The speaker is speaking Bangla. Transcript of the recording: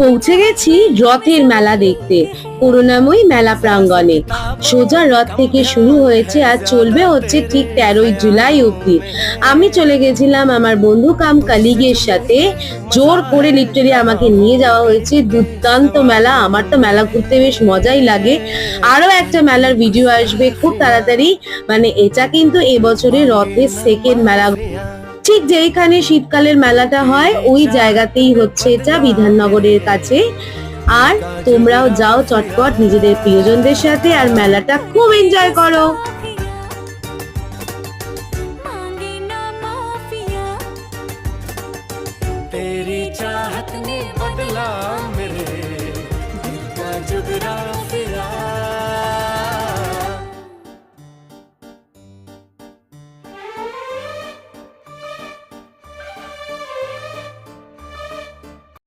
পৌঁছে গেছি রথের মেলা দেখতে, করুণাময়ী মেলা প্রাঙ্গণে। সোজা রথ থেকে শুরু হয়েছে আর চলবে হচ্ছে ঠিক তেরোই জুলাই অবধি। আমি চলে গেছিলাম আমার বন্ধু কাম কালিগের সাথে। জোর করে লিটারি আমাকে নিয়ে যাওয়া হয়েছে। দুর্দান্ত মেলা, আমার তো মেলা ঘুরতে বেশ মজাই লাগে। আরও একটা মেলার ভিডিও আসবে, খুব তাড়াতাড়ি। মানে এটা কিন্তু এবছরের রথের সেকেন্ড মেলা। ঠিক যেইখানে শীতকালের মেলাটা হয়, ওই জায়গাতেই হচ্ছে এটা বিধাননগরের কাছে। আর তোমরাও যাও চটপট নিজেদের প্রিয়জনদের সাথে আর মেলাটা খুব এনজয় করো।